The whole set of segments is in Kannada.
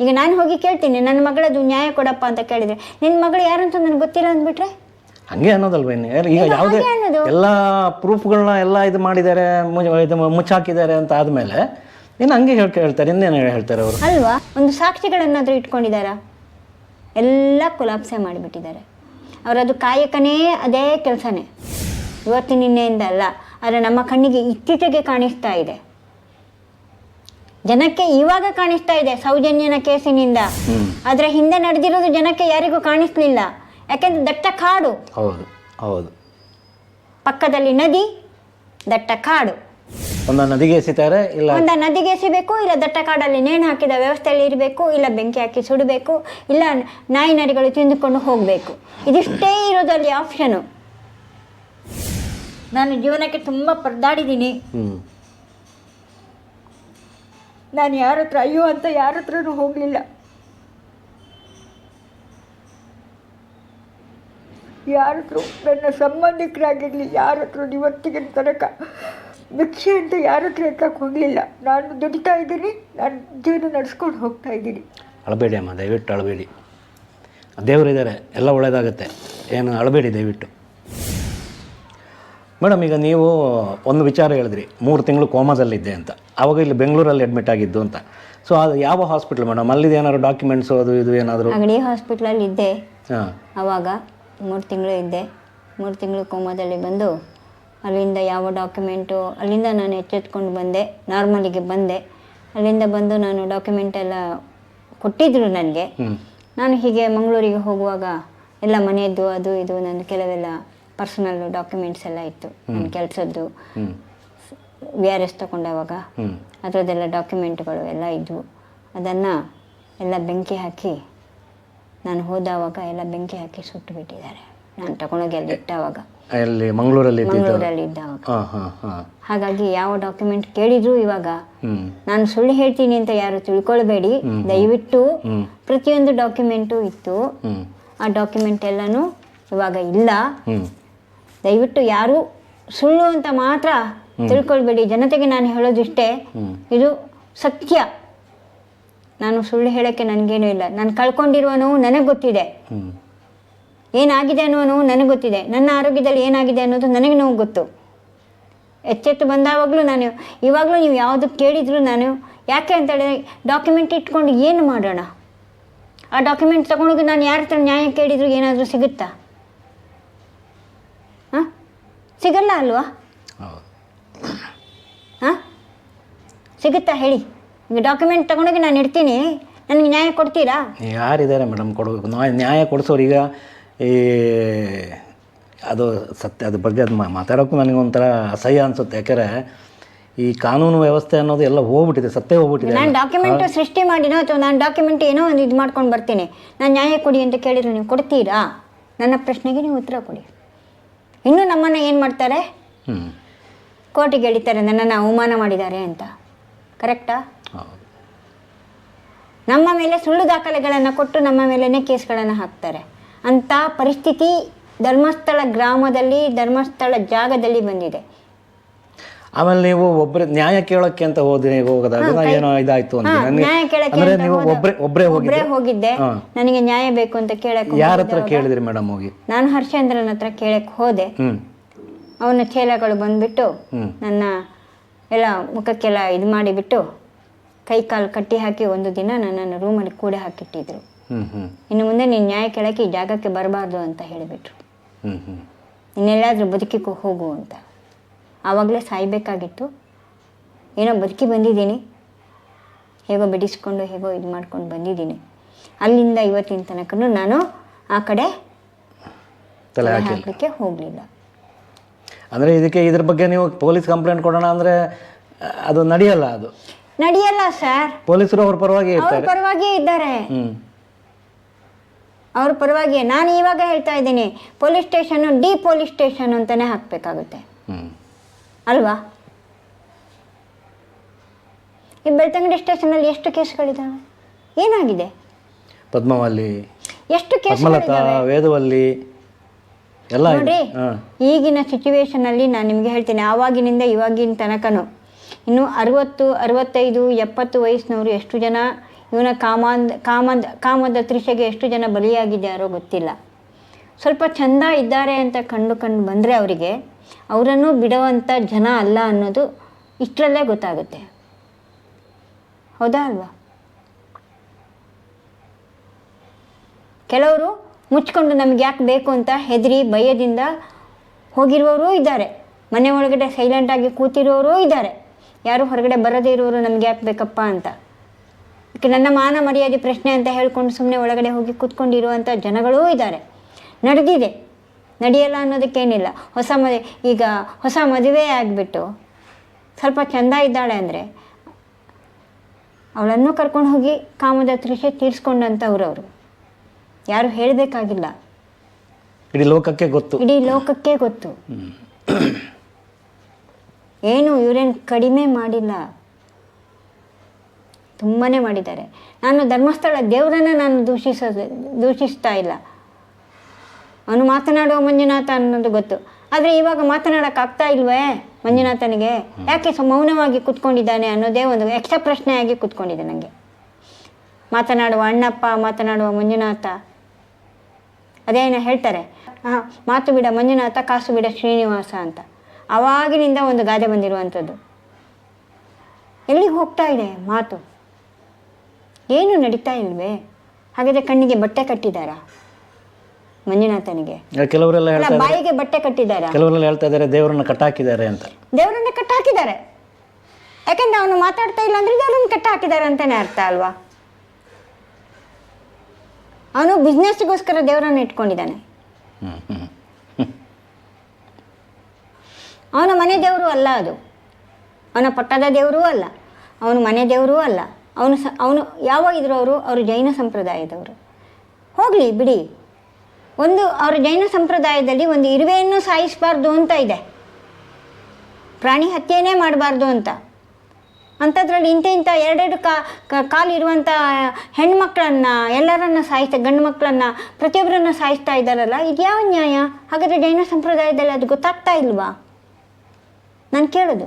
ಈಗ ನಾನು ಹೋಗಿ ಕೇಳ್ತೀನಿ ನನ್ನ ಮಗಳದು ನ್ಯಾಯ ಕೊಡಪ್ಪ ಅಂತ ಕೇಳಿದ್ರೆ ನಿನ್ನ ಮಗಳು ಯಾರು ಅಂತ ನನಗೆ ಗೊತ್ತಿಲ್ಲ ಅಂದ್ಬಿಟ್ರೆ? ಹಂಗೆ ಅನ್ನೋದಲ್ವ ಇನ್ನು? ಯಾರು- ಈಗ ಯಾವುದೇ. ಎಲ್ಲ ಪ್ರೂಫ್ಗಳನ್ನ ಎಲ್ಲ ಇದು ಮಾಡಿದ್ದಾರೆ ಮು- ಇದು ಮುಚ್ಚಾಕಿದ್ದಾರೆ ಅಂತ ಆದಮೇಲೆ ಇನ್ನು ಹಂಗೆ ಹೇಳ್ ಹೇಳ್ತಾರೆ ಇನ್ನೇನು ಹೇಳ್ತಾರೆ ಅವರು? ಅಲ್ವಾ? ಒಂದು ಸಾಕ್ಷಿಗಳನ್ನಾದರೂ ಇಟ್ಕೊಂಡಿದ್ದಾರಾ? ಎಲ್ಲ ಕುಲಾಪ್ಸೆ ಮಾಡಿಬಿಟ್ಟಿದ್ದಾರೆ. ಅವರದು ಕಾಯಕನೇ ಅದೇ ಕೆಲಸನೇ. ಇವತ್ತು ನಿನ್ನೆಯಿಂದ ಅಲ್ಲ ಆದರೆ ನಮ್ಮ ಕಣ್ಣಿಗೆ ಇತ್ತೀಚೆಗೆ ಕಾಣಿಸ್ತಾ ಇದೆ. ಜನಕ್ಕೆ ಇವಾಗ ಕಾಣಿಸ್ತಾ ಇದೆ ಸೌಜನ್ಯನ ಕೇಸಿನಿಂದ. ಆದ್ರೆ ಹಿಂದೆ ನಡೆದಿರೋದು ಜನಕ್ಕೆ ಯಾರಿಗೂ ಕಾಣಿಸ್ಲಿಲ್ಲ. ಯಾಕೆಂದ್ರೆ ದಟ್ಟ ಕಾಡು. ಹೌದು ಹೌದು. ಪಕ್ಕದಲ್ಲಿ ನದಿ ದಟ್ಟ ಕಾಡು. ಒಂದ ನದಿಗೆ ಎಸಿತಾರೆ ಇಲ್ಲ ಒಂದ ನದಿಗೆ ಎಸಿಬೇಕು ಇಲ್ಲ ದಟ್ಟ ಕಾಡಲ್ಲಿ ನೇಣು ಹಾಕಿದ ವ್ಯವಸ್ಥೆಯಲ್ಲಿ ಇರಬೇಕು ಇಲ್ಲ ಬೆಂಕಿ ಹಾಕಿ ಸುಡಬೇಕು ಇಲ್ಲ ನಾಯಿ ನರಿಗಳು ತಿಂದುಕೊಂಡು ಹೋಗಬೇಕು. ಇದಿಷ್ಟೇ ಇರೋದಲ್ಲಿ ಆಪ್ಷನ್ ನಾನು ಜೀವನಕ್ಕೆ ತುಂಬಾ ಪರದಾಡಿದ್ದೀನಿ. ನಾನು ಯಾರ ಹತ್ರ, ಅಯ್ಯೋ ಅಂತ ಯಾರ ಹತ್ರನೂ ಹೋಗಲಿಲ್ಲ. ಯಾರ ಹತ್ರ, ನನ್ನ ಸಂಬಂಧಿಕರಾಗಿರಲಿ, ಯಾರ ಹತ್ರ ಇವತ್ತಿಗೆ ತನಕ. ಭಿಕ್ಷೆ ಅಂತ ಯಾರ ಹತ್ರ ಎತ್ತಕ್ಕೆ ಹೋಗಲಿಲ್ಲ. ನಾನು ದುಡಿತಾ ಇದ್ದೀನಿ ನಾನು ಜೀವನ ನಡೆಸ್ಕೊಂಡು ಹೋಗ್ತಾ ಇದ್ದೀನಿ. ಅಳಬೇಡಿ ಅಮ್ಮ, ದಯವಿಟ್ಟು ಅಳಬೇಡಿ. ದೇವರಿದ್ದಾರೆ ಎಲ್ಲ ಒಳ್ಳೆಯದಾಗುತ್ತೆ ಏನು, ಅಳಬೇಡಿ ದಯವಿಟ್ಟು. ಮೇಡಮ್, ಈಗ ನೀವು ಒಂದು ವಿಚಾರ ಹೇಳಿದ್ರಿ, ಮೂರು ತಿಂಗಳು ಕೋಮಾದಲ್ಲಿದ್ದೆ ಅಂತ. ಆವಾಗ ಇಲ್ಲಿ ಬೆಂಗಳೂರಲ್ಲಿ ಅಡ್ಮಿಟ್ ಆಗಿದ್ದು ಅಂತ. ಸೊ ಅದು ಯಾವ ಹಾಸ್ಪಿಟ್ಲ್ ಮೇಡಮ್ ಅಲ್ಲಿದ್ದು ಏನಾದ್ರು ಡಾಕ್ಯುಮೆಂಟ್ಸ್ ಅದು ಇದು ಏನಾದರೂ? ಅಂಗಡಿ ಹಾಸ್ಪಿಟ್ಲಲ್ಲಿ ಇದ್ದೆ. ಹಾಂ. ಆವಾಗ ಮೂರು ತಿಂಗಳು ಇದ್ದೆ. ಮೂರು ತಿಂಗಳು ಕೋಮಾದಲ್ಲಿ ಬಂದು ಅಲ್ಲಿಂದ ಯಾವ ಡಾಕ್ಯುಮೆಂಟು ಅಲ್ಲಿಂದ ನಾನು ಎಚ್ಚೆತ್ಕೊಂಡು ಬಂದೆ. ನಾರ್ಮಲಿಗೆ ಬಂದೆ. ಅಲ್ಲಿಂದ ಬಂದು ನಾನು ಡಾಕ್ಯುಮೆಂಟ್ ಎಲ್ಲ ಕೊಟ್ಟಿದ್ರು ನನಗೆ. ನಾನು ಹೀಗೆ ಮಂಗಳೂರಿಗೆ ಹೋಗುವಾಗ ಎಲ್ಲ ಮನೆಯದ್ದು ಅದು ಇದು ನನ್ನ ಕೆಲವೆಲ್ಲ ಪರ್ಸನಲ್ ಡಾಕ್ಯುಮೆಂಟ್ಸ್ ಎಲ್ಲ ಇತ್ತು. ನನ್ನ ಕೆಲಸದ್ದು. ವಿ ಆರ್ ಎಸ್ ತಗೊಂಡವಾಗ ಅದರದ್ದೆಲ್ಲ ಡಾಕ್ಯುಮೆಂಟ್ಗಳು ಎಲ್ಲ ಇದ್ವು. ಅದನ್ನು ಎಲ್ಲ ಬೆಂಕಿ ಹಾಕಿ ನಾನು ಹೋದವಾಗ ಎಲ್ಲ ಬೆಂಕಿ ಹಾಕಿ ಸುಟ್ಟು ಬಿಟ್ಟಿದ್ದಾರೆ ನಾನು ತಗೊಂಡೋಗಿ ಅಲ್ಲಿ ಇಟ್ಟವಾಗ. ಅಲ್ಲಿ ಮಂಗಳೂರಲ್ಲಿ ಮಂಗಳೂರಲ್ಲಿ ಇದ್ದಾವಾಗ. ಹಾಗಾಗಿ ಯಾವ ಡಾಕ್ಯುಮೆಂಟ್ ಕೇಳಿದ್ರು ಇವಾಗ ನಾನು ಸುಳ್ಳು ಹೇಳ್ತೀನಿ ಅಂತ ಯಾರು ತಿಳ್ಕೊಳ್ಬೇಡಿ. ದಯವಿಟ್ಟು ಪ್ರತಿಯೊಂದು ಡಾಕ್ಯುಮೆಂಟು ಇತ್ತು. ಆ ಡಾಕ್ಯುಮೆಂಟ್ ಎಲ್ಲನೂ ಇವಾಗ ಇಲ್ಲ. ದಯವಿಟ್ಟು ಯಾರು ಸುಳ್ಳು ಅಂತ ಮಾತ್ರ ತಿಳ್ಕೊಳ್ಬೇಡಿ. ಜನತೆಗೆ ನಾನು ಹೇಳೋದಿಷ್ಟೇ. ಇದು ಸತ್ಯ. ನಾನು ಸುಳ್ಳು ಹೇಳೋಕ್ಕೆ ನನಗೇನು ಇಲ್ಲ. ನಾನು ಕಳ್ಕೊಂಡಿರುವ ನೋವು ನನಗೆ ಗೊತ್ತಿದೆ. ಏನಾಗಿದೆ ಅನ್ನೋ ನೋವು ನನಗೆ ಗೊತ್ತಿದೆ. ನನ್ನ ಆರೋಗ್ಯದಲ್ಲಿ ಏನಾಗಿದೆ ಅನ್ನೋದು ನನಗೆ ನೋವು ಗೊತ್ತು. ಎಚ್ಚೆತ್ತು ಬಂದಾವಾಗಲೂ ನಾನು ಇವಾಗಲೂ ನೀವು ಯಾವುದು ಕೇಳಿದ್ರು ನಾನು ಯಾಕೆ ಅಂತ ಹೇಳಿದ್ರೆ ಡಾಕ್ಯುಮೆಂಟ್ ಇಟ್ಕೊಂಡು ಏನು ಮಾಡೋಣ? ಆ ಡಾಕ್ಯುಮೆಂಟ್ ತಗೊಂಡೋಗಿ ನಾನು ಯಾರ ಹತ್ರ ನ್ಯಾಯ ಕೇಳಿದ್ರು ಏನಾದರೂ ಸಿಗುತ್ತಾ? ಹಾಂ? ಸಿಗಲ್ಲ ಅಲ್ವಾ? ಸಿಗುತ್ತಾ ಹೇಳಿ? ಈಗ ಡಾಕ್ಯುಮೆಂಟ್ ತಗೊಂಡೋಗಿ ನಾನು ಇಡ್ತೀನಿ. ನನಗೆ ನ್ಯಾಯ ಕೊಡ್ತೀರಾ? ಯಾರಿದ್ದಾರೆ ಮೇಡಮ್ ಕೊಡಬೇಕು? ನ್ಯಾಯ ನ್ಯಾಯ ಕೊಡಿಸೋರು ಈಗ ಈ ಅದು ಸತ್ಯ ಅದ್ರ ಬಗ್ಗೆ ಅದು ಮಾತಾಡೋಕ್ಕೂ ನನಗೆ ಒಂಥರ ಅಸಹ್ಯ ಅನಿಸುತ್ತೆ. ಯಾಕಂದರೆ ಈ ಕಾನೂನು ವ್ಯವಸ್ಥೆ ಅನ್ನೋದು ಎಲ್ಲ ಹೋಗ್ಬಿಟ್ಟಿದೆ ಸತ್ಯ ಹೋಗ್ಬಿಟ್ಟಿದೆ. ನಾನು ಡಾಕ್ಯುಮೆಂಟ್ ಸೃಷ್ಟಿ ಮಾಡಿನೋ ಅಥವಾ ನಾನು ಡಾಕ್ಯುಮೆಂಟ್ ಏನೋ ಒಂದು ಇದು ಮಾಡ್ಕೊಂಡು ಬರ್ತೀನಿ. ನಾನು ನ್ಯಾಯ ಕೊಡಿ ಅಂತ ಕೇಳಿದ್ರೆ ನೀವು ಕೊಡ್ತೀರಾ? ನನ್ನ ಪ್ರಶ್ನೆಗೆ ನೀವು ಉತ್ತರ ಕೊಡಿ. ಇನ್ನೂ ನಮ್ಮನ್ನು ಏನು ಮಾಡ್ತಾರೆ? ಹ್ಞೂ ಕೋರ್ಟಿಗೆ ಎಳಿತಾರೆ ನನ್ನನ್ನು ಅವಮಾನ ಮಾಡಿದ್ದಾರೆ ಅಂತ. ಕರೆಕ್ಟಾ? ಹೌದು. ನಮ್ಮ ಮೇಲೆ ಸುಳ್ಳು ದಾಖಲೆಗಳನ್ನು ಕೊಟ್ಟು ನಮ್ಮ ಮೇಲೇ ಕೇಸ್ಗಳನ್ನು ಹಾಕ್ತಾರೆ. ಅಂಥ ಪರಿಸ್ಥಿತಿ ಧರ್ಮಸ್ಥಳ ಗ್ರಾಮದಲ್ಲಿ ಧರ್ಮಸ್ಥಳ ಜಾಗದಲ್ಲಿ ಬಂದಿದೆ. ಆಮೇಲೆ ನೀವು ಒಬ್ಬರೇ ನ್ಯಾಯ ಕೇಳೋಕ್ಕೆ ಅಂತ ಹೋದ್ರೆ ಹೋಗದಾಗ ಏನೋ ಇದಾಯ್ತು ಕೇಳಕ್ಕೆ ನೀವು ಹೋದ- ಒಬ್ಬರೇ ಒಬ್ಬರೇ ಹೋಗಿದ್ದೆ. ನನಗೆ ನ್ಯಾಯ ಬೇಕು ಅಂತ ಕೇಳಕ್ಕೆ ಯಾರ ಹತ್ರ ಕೇಳಿದ್ರಿ ಮೇಡಮ್ ಹೋಗಿ? ನಾನು ಹರ್ಷೇಂದ್ರನ ಹತ್ರ ಕೇಳಕ್ಕೆ ಹೋದೆ. ಅವನ ಚೇಲಗಳು ಬಂದ್ಬಿಟ್ಟು ನನ್ನ ಎಲ್ಲ ಮುಖಕ್ಕೆಲ್ಲ ಇದು ಮಾಡಿಬಿಟ್ಟು ಕೈ ಕಾಲು ಕಟ್ಟಿ ಹಾಕಿ ಒಂದು ದಿನ ನನ್ನನ್ನು ರೂಮಲ್ಲಿ ಕೂಡ ಹಾಕಿಟ್ಟಿದ್ರು. ಇನ್ನು ಮುಂದೆ ನೀನು ನ್ಯಾಯ ಕೆಳಕ್ಕೆ ಈ ಜಾಗಕ್ಕೆ ಬರಬಾರ್ದು ಅಂತ ಹೇಳಿಬಿಟ್ರು. ಇನ್ನೆಲ್ಲಾದರೂ ಬದುಕಿಗೂ ಹೋಗು ಅಂತ. ಆವಾಗಲೇ ಸಾಯಬೇಕಾಗಿತ್ತು. ಏನೋ ಬದುಕಿ ಬಂದಿದ್ದೀನಿ. ಹೇಗೋ ಬಿಡಿಸ್ಕೊಂಡು ಹೇಗೋ ಇದು ಮಾಡ್ಕೊಂಡು ಬಂದಿದ್ದೀನಿ. ಅಲ್ಲಿಂದ ಇವತ್ತಿನ ತನಕ ನಾನು ಆ ಕಡೆ ತಲೆ ಹಾಕಲಿಕ್ಕೆ ಹೋಗಲಿಲ್ಲ. ಅಂದರೆ ಇದಕ್ಕೆ ಇದ್ರ ಬಗ್ಗೆ ನೀವು ಪೊಲೀಸ್ ಕಂಪ್ಲೇಂಟ್ ಕೊಡೋಣ ಅಂದರೆ ಅದು ನಡೆಯಲ್ಲ ಅದು. ನಡೆಯಲ್ಲ ಸರ್ ಪೊಲೀಸರು ಅವ್ರ ಪರವಾಗಿ ಅವ್ರ ಇರ್ತಾರೆ ಪರವಾಗಿಯೇ ಇದ್ದಾರೆ ಅವ್ರ ಪರವಾಗಿ ನಾನು ಇವಾಗ ಹೇಳ್ತಾ ಇದ್ದೀನಿ police station D police station ಅಂತಾನೆ ಹಾಕ್ಬೇಕಾಗುತ್ತೆ. ಅಲ್ವಾ? ಈ ಬೆಳ್ತಂಗಡಿ ಸ್ಟೇಷನಲ್ಲಿ ಎಷ್ಟು ಕೇಸ್ಗಳಿದ್ದಾವೆ ಏನಾಗಿದೆ? ಪದ್ಮವಲ್ಲಿ ಎಷ್ಟು ಪದ್ಮಲತಾ ಕೇಸ್ಗಳಿದ್ದಾವೆ ವೇದವಲ್ಲಿ ಎಲ್ಲ ಇದೆ. ನೋಡಿ ಹಾಂ. ಈಗಿನ ಸಿಚುವೇಶನಲ್ಲಿ ನಾನು ನಿಮ್ಗೆ ಹೇಳ್ತೀನಿ ಆವಾಗಿನಿಂದ ಇವಾಗಿನ ತನಕನೂ. ಇನ್ನು ಅರವತ್ತು, ಅರವತ್ತೈದು, ಎಪ್ಪತ್ತು ವಯಸ್ಸಿನವರು ಎಷ್ಟು ಜನ? ಇವನ ಕಾಮಾಂದ ಕಾಮದ ಕಾಮದ ತ್ರಿಷೆಗೆ ಎಷ್ಟು ಜನ ಬಲಿಯಾಗಿದ್ದಾರೋ ಗೊತ್ತಿಲ್ಲ. ಸ್ವಲ್ಪ ಚಂದ ಇದ್ದಾರೆ ಅಂತ ಕಂಡು ಕಂಡು ಬಂದರೆ ಅವರಿಗೆ, ಅವರನ್ನು ಬಿಡುವಂಥ ಜನ ಅಲ್ಲ ಅನ್ನೋದು ಇಷ್ಟರಲ್ಲೇ ಗೊತ್ತಾಗುತ್ತೆ. ಹೌದಾ ಅಲ್ವಾ? ಕೆಲವರು ಮುಚ್ಕೊಂಡು ನಮ್ಗೆ ಯಾಕೆ ಬೇಕು ಅಂತ ಹೆದರಿ, ಭಯದಿಂದ ಹೋಗಿರುವವರೂ ಇದ್ದಾರೆ. ಮನೆ ಒಳಗಡೆ ಸೈಲೆಂಟಾಗಿ ಕೂತಿರೋರು ಇದ್ದಾರೆ. ಯಾರು ಹೊರಗಡೆ ಬರದೇ ಇರೋರು ನಮ್ಗೆ ಯಾಕೆ ಬೇಕಪ್ಪ ಅಂತ. ನನ್ನ ಮಾನ ಮರ್ಯಾದೆ ಪ್ರಶ್ನೆ ಅಂತ ಹೇಳ್ಕೊಂಡು ಸುಮ್ಮನೆ ಒಳಗಡೆ ಹೋಗಿ ಕೂತ್ಕೊಂಡಿರುವಂಥ ಜನಗಳೂ ಇದ್ದಾರೆ. ನಡೆದಿದೆ. ನಡೆಯಲ್ಲ ಅನ್ನೋದಕ್ಕೇನಿಲ್ಲ. ಹೊಸ ಮದುವೆ ಈಗ ಹೊಸ ಮದುವೆ ಆಗಿಬಿಟ್ಟು ಸ್ವಲ್ಪ ಚೆಂದ ಇದ್ದಾಳೆ ಅಂದರೆ ಅವಳನ್ನು ಕರ್ಕೊಂಡು ಹೋಗಿ ಕಾಮದ ತೃಷೆ ತೀರಿಸ್ಕೊಂಡಂಥವ್ರು ಅವರು ಯಾರು ಹೇಳಬೇಕಾಗಿಲ್ಲ. ಇಡೀ ಲೋಕಕ್ಕೆ ಗೊತ್ತು. ಇಡೀ ಲೋಕಕ್ಕೆ ಗೊತ್ತು. ಏನು ಇವರೇನು ಕಡಿಮೆ ಮಾಡಿಲ್ಲ. ತುಂಬಾ ಮಾಡಿದ್ದಾರೆ. ನಾನು ಧರ್ಮಸ್ಥಳ ದೇವರನ್ನ ನಾನು ದೂಷಿಸ ದೂಷಿಸ್ತಾ ಇಲ್ಲ. ಅವನು ಮಾತನಾಡುವ ಮಂಜುನಾಥ ಅನ್ನೋದು ಗೊತ್ತು. ಆದರೆ ಇವಾಗ ಮಾತನಾಡೋಕ್ಕಾಗ್ತಾ ಇಲ್ವೇ ಮಂಜುನಾಥನಿಗೆ? ಯಾಕೆ ಸೊ ಮೌನವಾಗಿ ಕೂತ್ಕೊಂಡಿದ್ದಾನೆ ಅನ್ನೋದೇ ಒಂದು ಯಕ್ಷ ಪ್ರಶ್ನೆಯಾಗಿ ಕೂತ್ಕೊಂಡಿದೆ ನನಗೆ ಮಾತನಾಡುವ ಅಣ್ಣಪ್ಪ ಮಾತನಾಡುವ ಮಂಜುನಾಥ. ಅದೇನ ಹೇಳ್ತಾರೆ. ಹಾಂ ಮಾತು ಬಿಡ ಮಂಜುನಾಥ ಕಾಸು ಬಿಡ ಶ್ರೀನಿವಾಸ ಅಂತ. ಆವಾಗಿನಿಂದ ಒಂದು ಗಾದೆ ಬಂದಿರುವಂಥದ್ದು. ಎಲ್ಲಿಗೆ ಹೋಗ್ತಾ ಇದೆ ಮಾತು? ಏನು ನಡೀತಾ ಇಲ್ವೇ? ಹಾಗಾದ್ರೆ ಕಣ್ಣಿಗೆ ಬಟ್ಟೆ ಕಟ್ಟಿದಾರಾ ಮಂಜುನಾಥನಿಗೆ. ಕೆಲವರೆಲ್ಲ ಬಾಯಿಗೆ ಬಟ್ಟೆ ಕಟ್ಟಿದ್ದಾರೆ? ಕೆಲವರೆಲ್ಲ ಹೇಳ್ತಾ ಇದ್ದಾರೆ ದೇವರನ್ನ ಕಟ್ಟಾಕಿದ್ದಾರೆ ಅಂತ. ದೇವರನ್ನ ಕಟ್ಟಾಕಿದ್ದಾರೆ. ಯಾಕಂದ್ರೆ ಅವನು ಮಾತಾಡ್ತಾ ಇಲ್ಲ ಅಂದ್ರೆ ದೇವರನ್ನ ಕಟ್ಟ ಹಾಕಿದಾರೆ ಅಂತಾನೆ ಅರ್ಥ ಅಲ್ವಾ? ಅವನು ಬಿಸ್ನೆಸ್ಗೋಸ್ಕರ ದೇವರನ್ನ ಇಟ್ಕೊಂಡಿದ್ದಾನೆ ಹ್ಞೂ ಹ್ಞೂ ಅವನ ಮನೆ ದೇವರು ಅಲ್ಲ ಅದು. ಅವನ ಪಟ್ಟದ ದೇವರೂ ಅಲ್ಲ. ಅವನ ಮನೆ ದೇವರೂ ಅಲ್ಲ. ಅವನು ಸ, ಅವನು ಯಾವಾಗ ಇದ್ರು ಅವರು ಜೈನ ಸಂಪ್ರದಾಯದವರು. ಹೋಗಲಿ, ಬಿಡಿ. ಒಂದು, ಅವರ ಜೈನ ಸಂಪ್ರದಾಯದಲ್ಲಿ ಒಂದು ಇರುವೆಯನ್ನು ಸಾಯಿಸಬಾರ್ದು ಅಂತ ಇದೆ. ಪ್ರಾಣಿ ಹತ್ಯೆನೇ ಮಾಡಬಾರ್ದು ಅಂತ. ಅಂಥದ್ರಲ್ಲಿ ಇಂಥ ಇಂಥ ಎರಡೆರಡು ಕಾ, ಕ- ಇರುವಂಥ ಹೆಣ್ಮಕ್ಳನ್ನು, ಎಲ್ಲರನ್ನ ಸಾಯಿಸ್ತಾ, ಗಂಡು ಮಕ್ಕಳನ್ನು ಪ್ರತಿಯೊಬ್ಬರನ್ನು ಸಾಯಿಸ್ತಾ ಇದ್ದಾರಲ್ಲ ಇದು ಯಾವ ನ್ಯಾಯ? ಹಾಗಾದರೆ ಜೈನ ಸಂಪ್ರದಾಯದಲ್ಲಿ ಅದು ಗೊತ್ತಾಗ್ತಾ ಇಲ್ವಾ? ನಾನು ಕೇಳೋದು.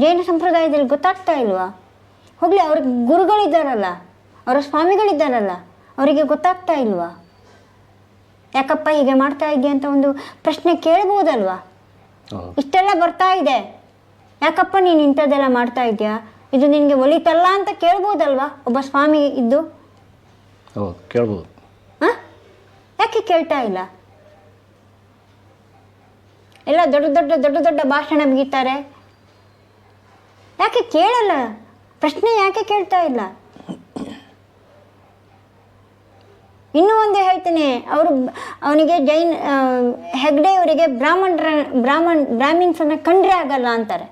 ಜೈನ ಸಂಪ್ರದಾಯದಲ್ಲಿ ಗೊತ್ತಾಗ್ತಾ ಇಲ್ವಾ? ಹೋಗಲಿ ಅವ್ರ ಗುರುಗಳಿದ್ದಾರಲ್ಲ ಅವರ ಸ್ವಾಮಿಗಳಿದ್ದಾರಲ್ಲ ಅವರಿಗೆ ಗೊತ್ತಾಗ್ತಾ ಇಲ್ವಾ? ಯಾಕಪ್ಪ ಹೀಗೆ ಮಾಡ್ತಾ ಇದೆಯಾ ಅಂತ ಒಂದು ಪ್ರಶ್ನೆ ಕೇಳ್ಬೋದಲ್ವಾ? ಇಷ್ಟೆಲ್ಲ ಬರ್ತಾ ಇದೆ. ಯಾಕಪ್ಪ ನೀನು ಇಂಥದ್ದೆಲ್ಲ ಮಾಡ್ತಾ ಇದೆಯಾ ಇದು ನಿನಗೆ ಒಲಿತಲ್ಲ ಅಂತ ಕೇಳ್ಬೋದಲ್ವಾ? ಒಬ್ಬ ಸ್ವಾಮಿ ಇದ್ದು? ಕೇಳ್ಬೋದು. ಹಾಂ? ಯಾಕೆ ಕೇಳ್ತಾ ಇಲ್ಲ? ಎಲ್ಲ ದೊಡ್ಡ ದೊಡ್ಡ ದೊಡ್ಡ ದೊಡ್ಡ ಭಾಷಣ ಬಿಗಿತಾರೆ ಯಾಕೆ ಕೇಳಲ್ಲ? ಪ್ರಶ್ನೆ ಯಾಕೆ ಕೇಳ್ತಾ ಇಲ್ಲ? ಇನ್ನೂ ಒಂದು ಹೇಳ್ತೀನಿ ಅವರು ಅವನಿಗೆ ಜೈನ್ ಹೆಗ್ಡೆ ಅವರಿಗೆ ಬ್ರಾಹ್ಮಣರ ಬ್ರಾಹ್ಮಣ್ ಬ್ರಾಹ್ಮಿನ್ಸನ್ನು ಕಂಡ್ರೆ ಆಗಲ್ಲ ಅಂತಾರೆ.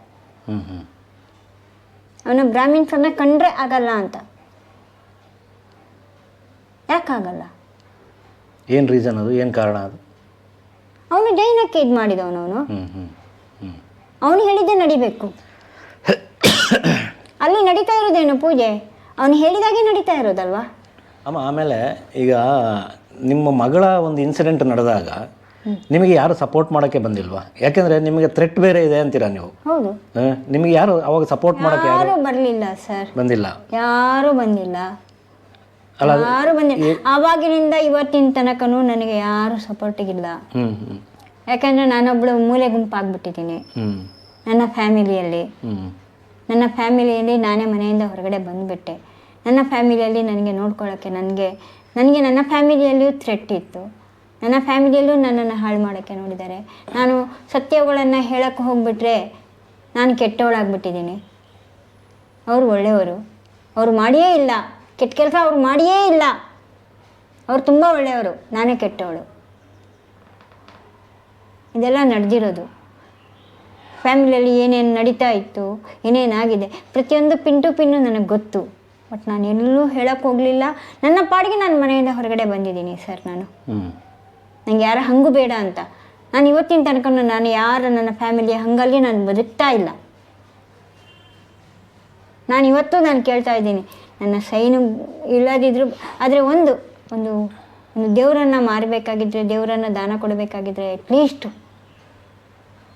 ಅವನು ಬ್ರಾಹ್ಮಿನ್ಸನ್ನು ಕಂಡ್ರೆ ಆಗಲ್ಲ ಅಂತ. ಯಾಕಾಗಲ್ಲ? ಏನು ರೀಸನ್ ಅದು? ಏನು ಕಾರಣ ಅದು? ಅವನು ಜೈನಕ್ಕೆ ಇದು ಮಾಡಿದವನು ಅವನು. ಅವನು ಹೇಳಿದ್ದೆ ನಡಿಬೇಕು. ಅಲ್ಲಿ ನಡೀತಾ ಇರೋದೇನು ಪೂಜೆ? ಅವನು ಹೇಳಿದಾಗೆ ನಡೀತಾ ಇರೋದಲ್ವಾ ಅಮ್ಮ ಆಮೇಲೆ ಈಗ ನಿಮ್ಮ ಮಗಳ ಒಂದು ಇನ್ಸಿಡೆಂಟ್ ನಡೆದಾಗ ನಿಮಗೆ ಯಾರು ಸಪೋರ್ಟ್ ಮಾಡೋಕ್ಕೆ ಬಂದಿಲ್ವಾ? ಯಾಕೆಂದ್ರೆ ನಿಮಗೆ ಥ್ರೆಟ್ ಬೇರೆ ಇದೆ ಅಂತೀರಾ ನೀವು? ಹೌದು. ನಿಮಗೆ ಯಾರು ಅವಾಗ ಸಪೋರ್ಟ್ ಮಾಡೋಕೆ ಯಾರು ಬರಲಿಲ್ಲ ಸರ್ ಬಂದಿಲ್ಲ? ಯಾರು ಬಂದಿಲ್ಲ. ಯಾರೂ ಬಂದಿಲ್ಲ ಆವಾಗಿನಿಂದ ಇವತ್ತಿನ ತನಕನೂ ನನಗೆ ಯಾರು ಸಪೋರ್ಟಿಗಿಲ್ಲ ಇಲ್ಲ ಯಾಕಂದ್ರೆ ನಾನೊಬ್ಳು ಮೂಲೆ ಗುಂಪಾಗ್ಬಿಟ್ಟಿದ್ದೀನಿ. ನನ್ನ ಫ್ಯಾಮಿಲಿಯಲ್ಲಿ. ನನ್ನ ಫ್ಯಾಮಿಲಿಯಲ್ಲಿ ನಾನೇ ಮನೆಯಿಂದ ಹೊರಗಡೆ ಬಂದುಬಿಟ್ಟೆ. ನನ್ನ ಫ್ಯಾಮಿಲಿಯಲ್ಲಿ ನನಗೆ ನೋಡ್ಕೊಳ್ಳೋಕ್ಕೆ ನನಗೆ ನನಗೆ ನನ್ನ ಫ್ಯಾಮಿಲಿಯಲ್ಲಿಯೂ ಥ್ರೆಟ್ ಇತ್ತು. ನನ್ನ ಫ್ಯಾಮಿಲಿಯಲ್ಲೂ ನನ್ನನ್ನು ಹಾಳು ಮಾಡೋಕ್ಕೆ ನೋಡಿದ್ದಾರೆ. ನಾನು ಸತ್ಯಗಳನ್ನು ಹೇಳೋಕ್ಕೆ ಹೋಗ್ಬಿಟ್ರೆ ನಾನು ಕೆಟ್ಟವಳಾಗ್ಬಿಟ್ಟಿದ್ದೀನಿ. ಅವರು ಒಳ್ಳೆಯವರು. ಅವರು ಮಾಡಿಯೇ ಇಲ್ಲ. ಕೆಟ್ಟ ಕೆಲಸ ಅವ್ರು ಮಾಡಿಯೇ ಇಲ್ಲ. ಅವ್ರು ತುಂಬ ಒಳ್ಳೆಯವರು. ನಾನೇ ಕೆಟ್ಟವಳು. ಇದೆಲ್ಲ ನಡೆದಿರೋದು. ಫ್ಯಾಮಿಲಿಯಲ್ಲಿ ಏನೇನು ನಡೀತಾ ಇತ್ತು ಏನೇನಾಗಿದೆ ಪ್ರತಿಯೊಂದು ಪಿನ್ ಟು ಪಿನ್ನು ನನಗೆ ಗೊತ್ತು. ಬಟ್ ನಾನು ಎಲ್ಲೂ ಹೇಳಕ್ಕೆ ಹೋಗಲಿಲ್ಲ. ನನ್ನ ಪಾಡಿಗೆ ನಾನು ಮನೆಯಿಂದ ಹೊರಗಡೆ ಬಂದಿದ್ದೀನಿ ಸರ್ ನಾನು. ನನಗೆ ಯಾರ ಹಂಗೂ ಬೇಡ ಅಂತ. ನಾನು ಇವತ್ತಿನ ತನಕ ನಾನು ಯಾರ ನನ್ನ ಫ್ಯಾಮಿಲಿಯ ಹಂಗಲ್ಲಿ ನಾನು ಬದುಕ್ತಾ ಇಲ್ಲ. ನಾನು ಇವತ್ತು ನಾನು ಕೇಳ್ತಾ ಇದ್ದೀನಿ ನನ್ನ ಸೈನು ಇಲ್ಲದಿದ್ದರೂ ಆದರೆ ಒಂದು ಒಂದು ಒಂದು ದೇವರನ್ನು ಮಾರಬೇಕಾಗಿದ್ರೆ, ದೇವರನ್ನು ದಾನ ಕೊಡಬೇಕಾಗಿದ್ರೆ ಅಟ್ಲೀಸ್ಟ್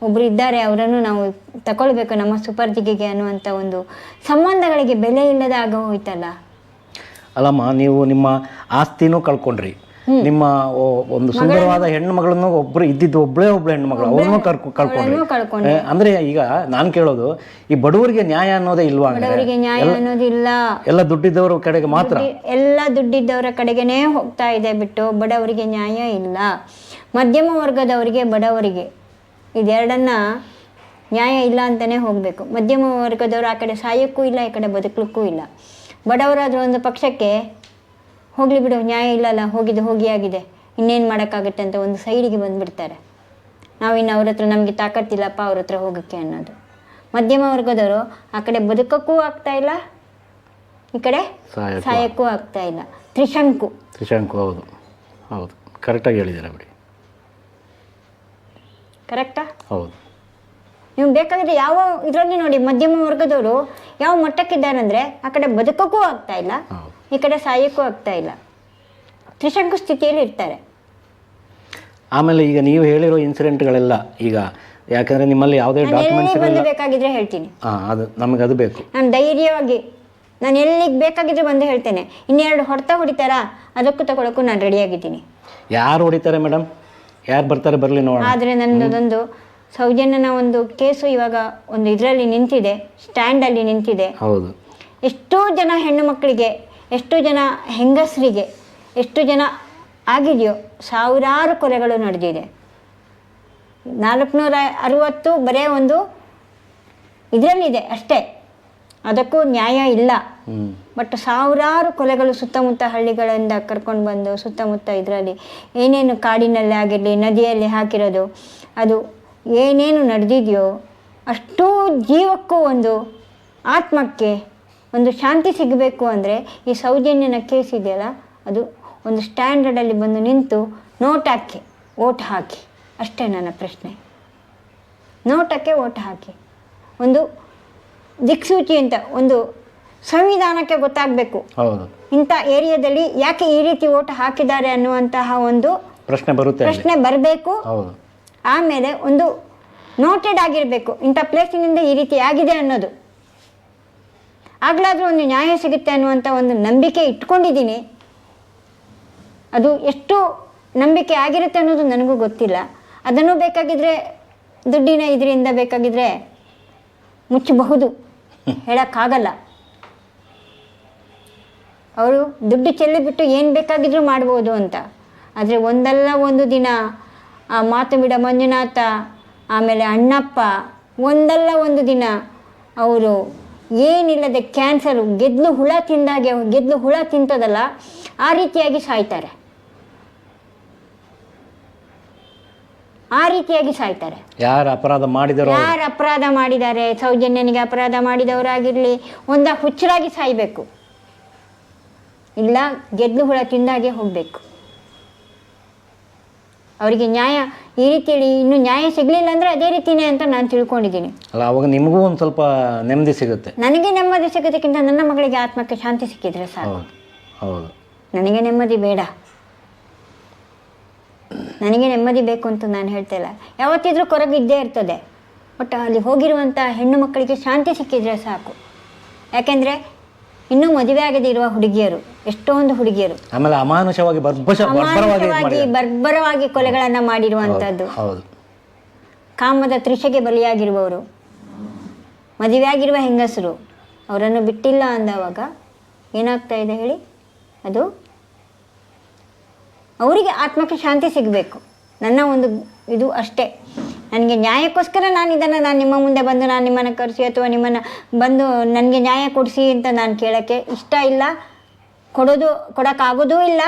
ಒಬ್ಬರು ಇದ್ದಾರೆ, ಅವರನ್ನು ನಾವು ತಗೊಳ್ಬೇಕು ನಮ್ಮ ಸುಪರ್ದಿಗೆಗೆ ಅನ್ನುವಂಥ ಒಂದು ಸಂಬಂಧಗಳಿಗೆ ಬೆಲೆ ಇಲ್ಲದ ಆಗ ಹೋಯ್ತಲ್ಲ. ಅಲ್ಲಮ್ಮ, ನೀವು ನಿಮ್ಮ ಆಸ್ತಿನೂ ಕಳ್ಕೊಂಡ್ರಿ. ನಿಮ್ಮ ಒಂದು ಸುಂದರವಾದ ಹೆಣ್ಣು ಮಗಳನ್ನು ಒಬ್ರು ಇದ್ದಿದ್ದು ಒಬ್ಬಳೇ ಒಬ್ಳು ಹೆಣ್ಣು ಮಗಳು ಅವ್ರನ್ನೂ ಕರ್ಕೊ ಕಳ್ಕೊಂಡ್ರಿ ಕಳ್ಕೊಂಡೆ ಅಂದ್ರೆ ಈಗ ನಾನು ಕೇಳೋದು ಈ ಬಡವರಿಗೆ ನ್ಯಾಯ ಅನ್ನೋದೇ ಇಲ್ವಾ ನ್ಯಾಯ ಅನ್ನೋದಿಲ್ಲ ಎಲ್ಲ ದುಡ್ಡಿದ್ದವರ ಕಡೆಗೆ ಮಾತ್ರ? ಎಲ್ಲ ದುಡ್ಡಿದ್ದವರ ಕಡೆಗೆನೆ ಹೋಗ್ತಾ ಇದೆ ಬಿಟ್ಟು ಬಡವರಿಗೆ ನ್ಯಾಯ ಇಲ್ಲ. ಮಧ್ಯಮ ವರ್ಗದವರಿಗೆ ಬಡವರಿಗೆ ಇದೆರಡನ್ನ ನ್ಯಾಯ ಇಲ್ಲ ಅಂತಲೇ ಹೋಗಬೇಕು. ಮಧ್ಯಮ ವರ್ಗದವರು ಆ ಕಡೆ ಸಾಯೋಕ್ಕೂ ಇಲ್ಲ ಈ ಕಡೆ ಬದುಕಲಿಕ್ಕೂ ಇಲ್ಲ. ಬಡವರಾದರೂ ಒಂದು ಪಕ್ಷಕ್ಕೆ ಹೋಗಲಿ ಬಿಡು ನ್ಯಾಯ ಇಲ್ಲಲ್ಲ ಹೋಗಿದ್ದು ಹೋಗಿ ಆಗಿದೆ ಇನ್ನೇನು ಮಾಡೋಕ್ಕಾಗುತ್ತೆ ಅಂತ ಒಂದು ಸೈಡಿಗೆ ಬಂದುಬಿಡ್ತಾರೆ. ನಾವಿನ್ನು ಅವ್ರ ಹತ್ರ ನಮಗೆ ತಾಕತ್ತಿಲ್ಲಪ್ಪ ಅವ್ರ ಹತ್ರ ಹೋಗೋಕ್ಕೆ ಅನ್ನೋದು. ಮಧ್ಯಮ ವರ್ಗದವರು ಆ ಕಡೆ ಬದುಕಕ್ಕೂ ಆಗ್ತಾ ಇಲ್ಲ ಈ ಕಡೆ ಸಾಯಕ್ಕೂ ಆಗ್ತಾ ಇಲ್ಲ. ತ್ರಿಶಂಕು. ತ್ರಿಶಂಕು ಹೌದು ಹೌದು. ಕರೆಕ್ಟಾಗಿ ಹೇಳಿದ್ದೀರಾ ಬಿಡಿ. ಕರೆಕ್ಟಾ? ಹೌದು. ನೀವು ಬೇಕಾಗಿದ್ರೆ ಯಾವ ಇದರಲ್ಲಿ ನೋಡಿ ಮಧ್ಯಮ ವರ್ಗದವರು ಯಾವ ಮಟ್ಟಕ್ಕಿದ್ದಾರೆ ಅಂದರೆ ಆ ಕಡೆ ಬದುಕಕ್ಕೂ ಆಗ್ತಾ ಇಲ್ಲ. ಈ ಕಡೆ ಸಾಯಕ್ಕೂ ಆಗ್ತಾ ಇಲ್ಲ. ತ್ರಿಶಂಕು ಸ್ಥಿತಿಯಲ್ಲಿ ಇರ್ತಾರೆ. ಆಮೇಲೆ ಈಗ ನೀವು ಹೇಳಿರೋ ಇನ್ಸಿಡೆಂಟ್ಗಳೆಲ್ಲ ಈಗ ಯಾಕಂದ್ರೆ ನಿಮ್ಮಲ್ಲಿ ಯಾವುದೇ ಡಾಕ್ಯುಮೆಂಟ್ಸ್ ಬೇಕಾಗಿದ್ರೆ ಹೇಳ್ತೀನಿ. ಹಾಂ ಅದು ನಮಗೆ ಅದು ಬೇಕು. ನಾನು ಧೈರ್ಯವಾಗಿ ನಾನು ಎಲ್ಲಿಗೆ ಬೇಕಾಗಿದ್ರೆ ಬಂದು ಹೇಳ್ತೇನೆ. ಇನ್ನೆರಡು ಹೊಡೆತ ಹೊಡಿತಾರಾ? ಅದಕ್ಕೂ ತಗೊಳಕ್ಕೂ ನಾನು ರೆಡಿಯಾಗಿದ್ದೀನಿ. ಯಾರು ಹೊಡಿತಾರೆ ಮೇಡಮ್ ಯಾರು ಬರ್ತಾರೆ ಬರಲಿ ನೋಡೋಣ. ಆದರೆ ನನ್ನದೊಂದು ಸೌಜನ್ಯನ ಒಂದು ಕೇಸು ಇವಾಗ ಒಂದು ಇದರಲ್ಲಿ ನಿಂತಿದೆ ಸ್ಟ್ಯಾಂಡಲ್ಲಿ ನಿಂತಿದೆ. ಹೌದು. ಎಷ್ಟೋ ಜನ ಹೆಣ್ಣು ಮಕ್ಕಳಿಗೆ ಎಷ್ಟೋ ಜನ ಹೆಂಗಸರಿಗೆ ಎಷ್ಟು ಜನ ಆಗಿದೆಯೋ ಸಾವಿರಾರು ಕೊಲೆಗಳು ನಡೆದಿದೆ. ನಾಲ್ಕುನೂರ ಅರುವತ್ತು ಬರೇ ಒಂದು ಇದರಲ್ಲಿದೆ ಅಷ್ಟೇ. ಅದಕ್ಕೂ ನ್ಯಾಯ ಇಲ್ಲ. ಬಟ್ ಸಾವಿರಾರು ಕೊಲೆಗಳು ಸುತ್ತಮುತ್ತ ಹಳ್ಳಿಗಳಿಂದ ಕರ್ಕೊಂಡು ಬಂದು ಸುತ್ತಮುತ್ತ ಇದರಲ್ಲಿ ಏನೇನು ಕಾಡಿನಲ್ಲಿ ಆಗಿರಲಿ ನದಿಯಲ್ಲಿ ಹಾಕಿರೋದು ಅದು ಏನೇನು ನಡೆದಿದೆಯೋ ಅಷ್ಟೂ ಜೀವಕ್ಕೂ ಒಂದು ಆತ್ಮಕ್ಕೆ ಒಂದು ಶಾಂತಿ ಸಿಗಬೇಕು ಅಂದರೆ ಈ ಸೌಜನ್ಯನ ಕೇಸ್ ಇದೆಯಲ್ಲ ಅದು ಒಂದು ಸ್ಟ್ಯಾಂಡರ್ಡಲ್ಲಿ ಬಂದು ನಿಂತು ನೋಟ್ ಹಾಕಿ ಓಟ್ ಹಾಕಿ. ಅಷ್ಟೇ ನನ್ನ ಪ್ರಶ್ನೆ. ನೋಟಕ್ಕೆ ಓಟ್ ಹಾಕಿ. ಒಂದು ದಿಕ್ಸೂಚಿ ಅಂತ ಒಂದು ಸಂವಿಧಾನಕ್ಕೆ ಗೊತ್ತಾಗಬೇಕು. ಇಂಥ ಏರಿಯಾದಲ್ಲಿ ಯಾಕೆ ಈ ರೀತಿ ಓಟ್ ಹಾಕಿದ್ದಾರೆ ಅನ್ನುವಂತಹ ಒಂದು ಪ್ರಶ್ನೆ ಬರುತ್ತೆ ಪ್ರಶ್ನೆ ಬರಬೇಕು. ಆಮೇಲೆ ಒಂದು ನೋಟೆಡ್ ಆಗಿರಬೇಕು. ಇಂಥ ಪ್ಲೇಸಿನಿಂದ ಈ ರೀತಿ ಆಗಿದೆ ಅನ್ನೋದು. ಆಗಲಾದರೂ ಒಂದು ನ್ಯಾಯ ಸಿಗುತ್ತೆ ಅನ್ನುವಂಥ ಒಂದು ನಂಬಿಕೆ ಇಟ್ಕೊಂಡಿದ್ದೀನಿ. ಅದು ಎಷ್ಟು ನಂಬಿಕೆ ಆಗಿರುತ್ತೆ ಅನ್ನೋದು ನನಗೂ ಗೊತ್ತಿಲ್ಲ. ಅದನ್ನು ಬೇಕಾಗಿದ್ರೆ, ದುಡ್ಡಿನ ಇದರಿಂದ ಬೇಕಾಗಿದ್ರೆ ಮುಚ್ಚಬಹುದು. ಹೇಳೋಕ್ಕಾಗಲ್ಲ. ಅವರು ದುಡ್ಡು ಚೆಲ್ಲಿಬಿಟ್ಟು ಏನು ಬೇಕಾಗಿದ್ರೂ ಮಾಡ್ಬೋದು ಅಂತ. ಆದರೆ ಒಂದಲ್ಲ ಒಂದು ದಿನ ಆ ಮಾತು ಬಿಡ ಮಂಜುನಾಥ, ಆಮೇಲೆ ಅಣ್ಣಪ್ಪ, ಒಂದಲ್ಲ ಒಂದು ದಿನ ಅವರು ಏನಿಲ್ಲದೆ ಕ್ಯಾನ್ಸರ್ ಗೆದ್ಲು ಹುಳ ತಿಂದಾಗೆ ಗೆದ್ಲು ಹುಳ ತಿಂತದಲ್ಲ ಆ ರೀತಿಯಾಗಿ ಸಾಯ್ತಾರೆ. ಆ ರೀತಿಯಾಗಿ ಸಾಯ್ತಾರೆ. ಯಾರು ಅಪರಾಧ ಮಾಡಿದರು ಯಾರು ಅಪರಾಧ ಮಾಡಿದ್ದಾರೆ? ಸೌಜನ್ಯನಿಗೆ ಅಪರಾಧ ಮಾಡಿದವರಾಗಿರಲಿ ಒಂದ ಹುಚ್ಚರಾಗಿ ಸಾಯ್ಬೇಕು. ಇಲ್ಲ ಗೆದ್ಲು ಹುಳ ತಿಂದಾಗೆ ಹೋಗಬೇಕು. ಅವರಿಗೆ ನ್ಯಾಯ ಈ ರೀತಿಯಲ್ಲಿ ಇನ್ನು ನ್ಯಾಯ ಸಿಗಲಿಲ್ಲ ಅಂದರೆ ಅದೇ ರೀತಿನೇ ಅಂತ ನಾನು ತಿಳ್ಕೊಂಡಿದ್ದೀನಿ. ಅಲ್ಲ ಅವಾಗ ನಿಮಗೂ ಒಂದು ಸ್ವಲ್ಪ ನೆಮ್ಮದಿ ಸಿಗುತ್ತೆ. ನನಗೆ ನೆಮ್ಮದಿ ಸಿಗೋದಕ್ಕಿಂತ ನನ್ನ ಮಗಳಿಗೆ ಆತ್ಮಕ್ಕೆ ಶಾಂತಿ ಸಿಕ್ಕಿದ್ರೆ ಸಾಕು. ಹೌದು ನನಗೆ ನೆಮ್ಮದಿ ಬೇಡ. ನನಗೆ ನೆಮ್ಮದಿ ಬೇಕು ಅಂತ ನಾನು ಹೇಳ್ತಾ ಇಲ್ಲ. ಯಾವತ್ತಿದ್ರೂ ಕೊರಗಿದ್ದೇ ಇರ್ತದೆ. ಬಟ್ ಅಲ್ಲಿ ಹೋಗಿರುವಂಥ ಹೆಣ್ಣು ಮಕ್ಕಳಿಗೆ ಶಾಂತಿ ಸಿಕ್ಕಿದ್ರೆ ಸಾಕು. ಯಾಕೆಂದರೆ ಇನ್ನೂ ಮದುವೆ ಆಗದೆ ಇರುವ ಹುಡುಗಿಯರು ಎಷ್ಟೊಂದು ಹುಡುಗಿಯರು. ಆಮೇಲೆ ಅಮಾನುಷವಾಗಿ ಬರ್ಬಶ ಬರ್ಬರವಾಗಿ ಕೊಲೆಗಳನ್ನ ಅಮಾನುಷವಾಗಿ ಮಾಡಿದ್ದಾರೆ. ಬರ್ಬರವಾಗಿ ಕೊಲೆಗಳನ್ನು ಮಾಡಿರುವಂಥದ್ದು. ಹೌದು. ಕಾಮದ ತ್ರಿಷೆಗೆ ಬಲಿಯಾಗಿರುವವರು ಮದುವೆಯಾಗಿರುವ ಹೆಂಗಸರು ಅವರನ್ನು ಬಿಟ್ಟಿಲ್ಲ ಅಂದವಾಗ ಏನಾಗ್ತಾ ಇದೆ ಹೇಳಿ? ಅದು ಅವರಿಗೆ ಆತ್ಮಕ್ಕೆ ಶಾಂತಿ ಸಿಗಬೇಕು. ನನ್ನ ಒಂದು ಇದು ಅಷ್ಟೇ. ನನಗೆ ನ್ಯಾಯಕ್ಕೋಸ್ಕರ ನಾನು ಇದನ್ನು ನಾನು ನಿಮ್ಮ ಮುಂದೆ ಬಂದು ನಾನು ನಿಮ್ಮನ್ನು ಕರೆಸಿ ಅಥವಾ ನಿಮ್ಮನ್ನು ಬಂದು ನನಗೆ ನ್ಯಾಯ ಕೊಡಿಸಿ ಅಂತ ನಾನು ಕೇಳೋಕ್ಕೆ ಇಷ್ಟ ಇಲ್ಲ. ಕೊಡೋದು, ಕೊಡೋಕ್ಕಾಗೋದೂ ಇಲ್ಲ.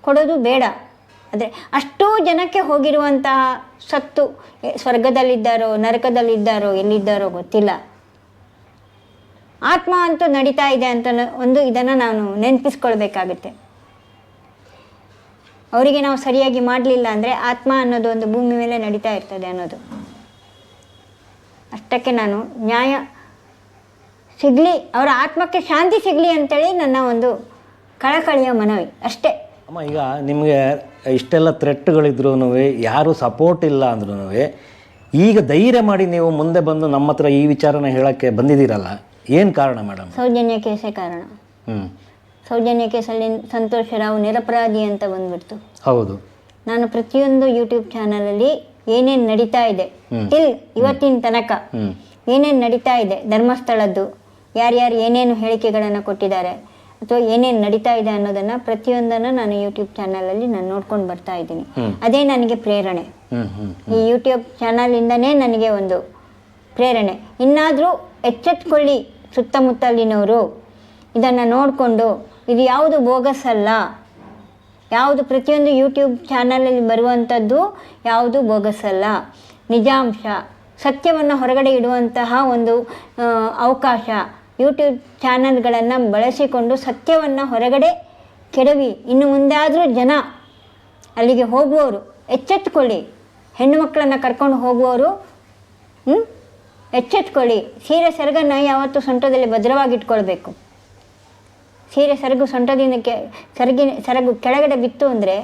ಕೊಡೋದು ಬೇಡ. ಆದರೆ ಅಷ್ಟೋ ಜನಕ್ಕೆ ಹೋಗಿರುವಂತಹ ಸತ್ತು ಸ್ವರ್ಗದಲ್ಲಿದ್ದಾರೋ, ನರಕದಲ್ಲಿದ್ದಾರೋ, ಎಲ್ಲಿದ್ದಾರೋ ಗೊತ್ತಿಲ್ಲ. ಆತ್ಮ ಅಂತೂ ನಡೀತಾ ಇದೆ ಅಂತ ಒಂದು ಇದನ್ನು ನಾನು ನೆನಪಿಸ್ಕೊಳ್ಬೇಕಾಗುತ್ತೆ. ಅವರಿಗೆ ನಾವು ಸರಿಯಾಗಿ ಮಾಡಲಿಲ್ಲ ಅಂದರೆ ಆತ್ಮ ಅನ್ನೋದು ಒಂದು ಭೂಮಿ ಮೇಲೆ ನಡೀತಾ ಇರ್ತದೆ ಅನ್ನೋದು. ಅಷ್ಟಕ್ಕೆ ನಾನು ನ್ಯಾಯ ಸಿಗಲಿ ಅವರ ಆತ್ಮಕ್ಕೆ ಶಾಂತಿ ಸಿಗಲಿ ಅಂತೇಳಿ ನನ್ನ ಒಂದು ಕಳಕಳಿಯ ಮನವಿ. ಅಷ್ಟೇ. ಅಮ್ಮ ಈಗ ನಿಮಗೆ ಇಷ್ಟೆಲ್ಲ ಥ್ರೆಟ್ಗಳಿದ್ರೂ ಯಾರು ಸಪೋರ್ಟ್ ಇಲ್ಲ ಅಂದ್ರೂ ಈಗ ಧೈರ್ಯ ಮಾಡಿ ನೀವು ಮುಂದೆ ಬಂದು ನಮ್ಮ ಹತ್ರ ಈ ವಿಚಾರನ ಹೇಳೋಕ್ಕೆ ಬಂದಿದ್ದೀರಲ್ಲ ಏನು ಕಾರಣ ಮೇಡಮ್ ಸೌಜನ್ಯ ಕೇಸೇ ಕಾರಣ? ಹ್ಞೂ ಸೌಜನ್ಯ ಕೇಸಲ್ಲಿ ಸಂತೋಷ ರಾವ್ ನಿರಪರಾಧಿ ಅಂತ ಬಂದ್ಬಿಡ್ತು. ಹೌದು. ನಾನು ಪ್ರತಿಯೊಂದು ಯೂಟ್ಯೂಬ್ ಚಾನಲಲ್ಲಿ ಏನೇನು ನಡೀತಾ ಇದೆ ಟಿಲ್ ಇವತ್ತಿನ ತನಕ ಏನೇನ್ ನಡೀತಾ ಇದೆ ಧರ್ಮಸ್ಥಳದ್ದು ಯಾರ್ಯಾರು ಏನೇನು ಹೇಳಿಕೆಗಳನ್ನು ಕೊಟ್ಟಿದ್ದಾರೆ ಅಥವಾ ಏನೇನು ನಡೀತಾ ಇದೆ ಅನ್ನೋದನ್ನ ಪ್ರತಿಯೊಂದನ್ನು ನಾನು ಯೂಟ್ಯೂಬ್ ಚಾನಲಲ್ಲಿ ನಾನು ನೋಡ್ಕೊಂಡು ಬರ್ತಾ ಇದ್ದೀನಿ. ಅದೇ ನನಗೆ ಪ್ರೇರಣೆ. ಈ ಯೂಟ್ಯೂಬ್ ಚಾನಲಿಂದನೇ ನನಗೆ ಒಂದು ಪ್ರೇರಣೆ. ಇನ್ನಾದರೂ ಎಚ್ಚೆತ್ಕೊಳ್ಳಿ ಸುತ್ತಮುತ್ತಲಿನವರು. ಇದನ್ನು ನೋಡಿಕೊಂಡು ಇದು ಯಾವುದು ಬೋಗಸ್ ಅಲ್ಲ. ಯಾವುದು ಪ್ರತಿಯೊಂದು ಯೂಟ್ಯೂಬ್ ಚಾನಲಲ್ಲಿ ಬರುವಂಥದ್ದು ಯಾವುದು ಬೋಗಸ್ ಅಲ್ಲ. ನಿಜಾಂಶ, ಸತ್ಯವನ್ನು ಹೊರಗಡೆ ಇಡುವಂತಹ ಒಂದು ಅವಕಾಶ. ಯೂಟ್ಯೂಬ್ ಚಾನಲ್ಗಳನ್ನು ಬಳಸಿಕೊಂಡು ಸತ್ಯವನ್ನು ಹೊರಗಡೆ ಕೆಡವಿ. ಇನ್ನು ಮುಂದಾದರೂ ಜನ ಅಲ್ಲಿಗೆ ಹೋಗುವವರು, ಎಚ್ಚೆತ್ಕೊಳ್ಳಿ. ಹೆಣ್ಣು ಮಕ್ಕಳನ್ನು ಕರ್ಕೊಂಡು ಹೋಗುವವರು ಎಚ್ಚೆತ್ಕೊಳ್ಳಿ. ಸೀರೆ, ಸೆರಗನ್ನು ಯಾವತ್ತೂ ಸೊಂಟದಲ್ಲಿ ಭದ್ರವಾಗಿಟ್ಕೊಳ್ಬೇಕು. ಸೀರೆ ಸರಗು ಸೊಂಟದಿಂದ ಕೆ, ಸೆರಗಿನ, ಸರಗು ಕೆಳಗಡೆ ಬಿತ್ತು ಅಂದರೆ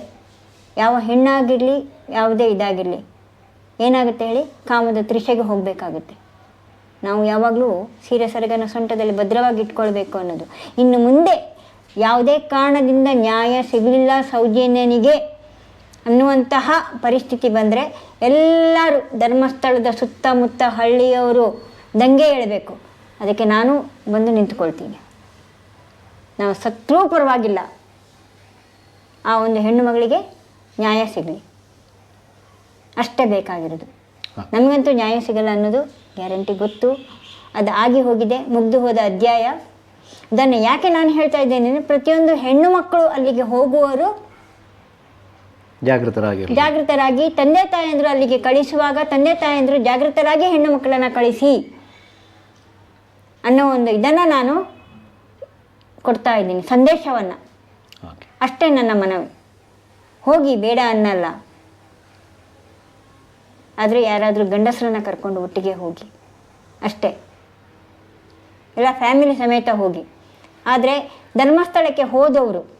ಯಾವ ಹೆಣ್ಣಾಗಿರಲಿ, ಯಾವುದೇ ಇದಾಗಿರಲಿ, ಏನಾಗುತ್ತೆ ಹೇಳಿ? ಕಾಮದ ತ್ರಿಷೆಗೆ ಹೋಗಬೇಕಾಗುತ್ತೆ. ನಾವು ಯಾವಾಗಲೂ ಸೀರೆ ಸರಗನ ಸೊಂಟದಲ್ಲಿ ಭದ್ರವಾಗಿ ಇಟ್ಕೊಳ್ಬೇಕು ಅನ್ನೋದು. ಇನ್ನು ಮುಂದೆ ಯಾವುದೇ ಕಾರಣದಿಂದ ನ್ಯಾಯ ಸಿಗಲಿಲ್ಲ ಸೌಜನ್ಯನಿಗೆ ಅನ್ನುವಂತಹ ಪರಿಸ್ಥಿತಿ ಬಂದರೆ ಎಲ್ಲರೂ ಧರ್ಮಸ್ಥಳದ ಸುತ್ತಮುತ್ತ ಹಳ್ಳಿಯವರು ದಂಗೆ ಹೇಳಬೇಕು ಅದಕ್ಕೆ ನಾನು ಬಂದು ನಿಂತ್ಕೊಳ್ತೀನಿ. ನಾವು ಸತ್ರೂ ಪರವಾಗಿಲ್ಲ ಆ ಒಂದು ಹೆಣ್ಣು ಮಗಳಿಗೆ ನ್ಯಾಯ ಸಿಗಲಿ. ಅಷ್ಟೇ ಬೇಕಾಗಿರೋದು. ನಮಗಂತೂ ನ್ಯಾಯ ಸಿಗಲ್ಲ ಅನ್ನೋದು ಗ್ಯಾರಂಟಿ ಗೊತ್ತು. ಅದು ಆಗಿ ಹೋಗಿದೆ ಮುಗ್ದು ಹೋದ ಅಧ್ಯಾಯ. ಅದನ್ನು ಯಾಕೆ ನಾನು ಹೇಳ್ತಾ ಇದ್ದೇನೆ ಅಂದರೆ ಪ್ರತಿಯೊಂದು ಹೆಣ್ಣು ಮಕ್ಕಳು ಅಲ್ಲಿಗೆ ಹೋಗುವವರು ಜಾಗೃತರಾಗಿ ಜಾಗೃತರಾಗಿ ತಂದೆ ತಾಯಂದರು ಅಲ್ಲಿಗೆ ಕಳಿಸುವಾಗ ತಂದೆ ತಾಯಂದರು ಜಾಗೃತರಾಗಿ ಹೆಣ್ಣು ಮಕ್ಕಳನ್ನು ಕಳಿಸಿ ಅನ್ನೋ ಒಂದು ಇದನ್ನು ನಾನು ಕೊಡ್ತಾ ಇದ್ದೀನಿ ಸಂದೇಶವನ್ನು. ಅಷ್ಟೇ ನನ್ನ ಮನವಿ. ಹೋಗಿ ಬೇಡ ಅನ್ನಲ್ಲ. ಆದರೆ ಯಾರಾದರೂ ಗಂಡಸರನ್ನ ಕರ್ಕೊಂಡು ಒಟ್ಟಿಗೆ ಹೋಗಿ. ಅಷ್ಟೇ. ಎಲ್ಲ ಫ್ಯಾಮಿಲಿ ಸಮೇತ ಹೋಗಿ. ಆದರೆ ಧರ್ಮಸ್ಥಳಕ್ಕೆ ಹೋದವರು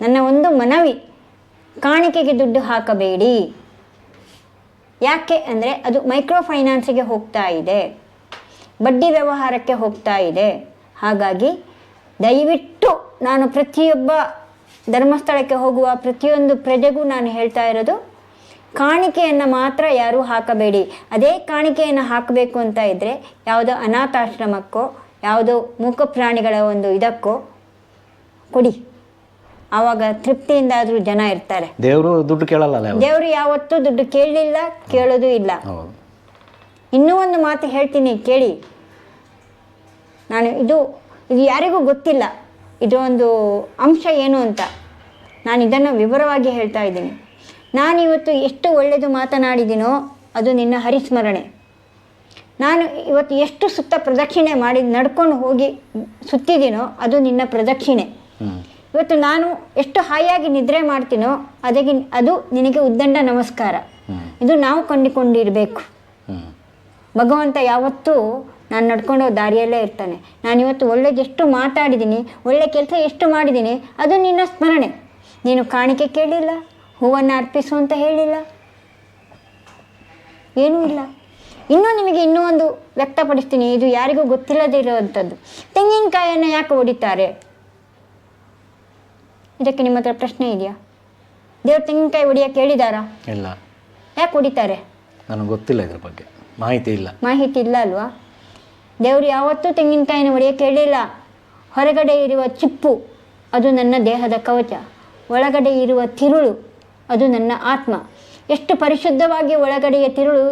ನನ್ನ ಒಂದು ಮನವಿ ಕಾಣಿಕೆಗೆ ದುಡ್ಡು ಹಾಕಬೇಡಿ. ಯಾಕೆ ಅಂದರೆ ಅದು ಮೈಕ್ರೋ ಫೈನಾನ್ಸಿಗೆ ಹೋಗ್ತಾ ಇದೆ. ಬಡ್ಡಿ ವ್ಯವಹಾರಕ್ಕೆ ಹೋಗ್ತಾ ಇದೆ. ಹಾಗಾಗಿ ದಯವಿಟ್ಟು ನಾನು ಪ್ರತಿಯೊಬ್ಬ ಧರ್ಮಸ್ಥಳಕ್ಕೆ ಹೋಗುವ ಪ್ರತಿಯೊಂದು ಪ್ರಜೆಗೂ ನಾನು ಹೇಳ್ತಾ ಇರೋದು ಕಾಣಿಕೆಯನ್ನು ಮಾತ್ರ ಯಾರೂ ಹಾಕಬೇಡಿ. ಅದೇ ಕಾಣಿಕೆಯನ್ನು ಹಾಕಬೇಕು ಅಂತ ಇದ್ದರೆ ಯಾವುದೋ ಅನಾಥಾಶ್ರಮಕ್ಕೋ ಯಾವುದೋ ಮೂಕ ಪ್ರಾಣಿಗಳ ಒಂದು ಇದಕ್ಕೋ ಕೊಡಿ. ಆವಾಗ ತೃಪ್ತಿಯಿಂದಾದರೂ ಜನ ಇರ್ತಾರೆ. ದೇವರು ದುಡ್ಡು ಕೇಳಲ್ಲ. ದೇವರು ಯಾವತ್ತೂ ದುಡ್ಡು ಕೇಳಲಿಲ್ಲ ಕೇಳೋದು ಇಲ್ಲ. ಇನ್ನೂ ಒಂದು ಮಾತು ಹೇಳ್ತೀನಿ ಕೇಳಿ. ನಾನು ಇದು ಇದು ಯಾರಿಗೂ ಗೊತ್ತಿಲ್ಲ. ಇದೊಂದು ಅಂಶ ಏನು ಅಂತ ನಾನು ಇದನ್ನು ವಿವರವಾಗಿ ಹೇಳ್ತಾ ಇದ್ದೀನಿ. ನಾನಿವತ್ತು ಎಷ್ಟು ಒಳ್ಳೆಯದು ಮಾತನಾಡಿದ್ದೀನೋ ಅದು ನಿನ್ನ ಹರಿಸ್ಮರಣೆ. ನಾನು ಇವತ್ತು ಎಷ್ಟು ಸುತ್ತ ಪ್ರದಕ್ಷಿಣೆ ಮಾಡಿ ನಡ್ಕೊಂಡು ಹೋಗಿ ಸುತ್ತಿದ್ದೀನೋ ಅದು ನಿನ್ನ ಪ್ರದಕ್ಷಿಣೆ. ಇವತ್ತು ನಾನು ಎಷ್ಟು ಹಾಯಾಗಿ ನಿದ್ರೆ ಮಾಡ್ತೀನೋ ಅದಕ್ಕೆ ಅದು ನಿನಗೆ ಉದ್ದಂಡ ನಮಸ್ಕಾರ. ಇದು ನಾವು ಕಂಡುಕೊಂಡಿರಬೇಕು. ಭಗವಂತ ಯಾವತ್ತೂ ನಾನು ನಡ್ಕೊಂಡು ದಾರಿಯಲ್ಲೇ ಇರ್ತಾನೆ. ನಾನು ಇವತ್ತು ಒಳ್ಳೇದು ಎಷ್ಟು ಮಾತಾಡಿದ್ದೀನಿ ಒಳ್ಳೆ ಕೆಲಸ ಎಷ್ಟು ಮಾಡಿದ್ದೀನಿ ಅದು ನಿನ್ನ ಸ್ಮರಣೆ. ನೀನು ಕಾಣಿಕೆ ಕೇಳಿಲ್ಲ ಹೂವನ್ನು ಅರ್ಪಿಸು ಅಂತ ಹೇಳಿಲ್ಲ. ಏನೂ ಇಲ್ಲ. ಇನ್ನೂ ನಿಮಗೆ ಇನ್ನೂ ಒಂದು ವ್ಯಕ್ತಪಡಿಸ್ತೀನಿ ಇದು ಯಾರಿಗೂ ಗೊತ್ತಿಲ್ಲದೇ ಇರುವಂಥದ್ದು. ತೆಂಗಿನಕಾಯಿಯನ್ನು ಯಾಕೆ ಹೊಡಿತಾರೆ ಇದಕ್ಕೆ ನಿಮ್ಮ ಹತ್ರ ಪ್ರಶ್ನೆ ಇದೆಯಾ? ದೇವ್ರು ತೆಂಗಿನಕಾಯಿ ಹೊಡಿಯೋಕೆ ಹೇಳಿದಾರಾ? ಇಲ್ಲ. ಯಾಕೆ ಹೊಡಿತಾರೆ ನನಗೆ ಗೊತ್ತಿಲ್ಲ ಇದ್ರ ಬಗ್ಗೆ. ಮಾಹಿತಿ ಇಲ್ಲ. ಮಾಹಿತಿ ಇಲ್ಲ ಅಲ್ವಾ? ದೇವರು ಯಾವತ್ತೂ ತೆಂಗಿನಕಾಯಿನ ಹೊಡೆಯೋಕೆ ಹೇಳಿಲ್ಲ ಹೊರಗಡೆ ಇರುವ ಚಿಪ್ಪು, ಅದು ನನ್ನ ದೇಹದ ಕವಚ. ಒಳಗಡೆ ಇರುವ ತಿರುಳು, ಅದು ನನ್ನ ಆತ್ಮ. ಎಷ್ಟು ಪರಿಶುದ್ಧವಾಗಿ ಒಳಗಡೆಯ ತಿರುಳು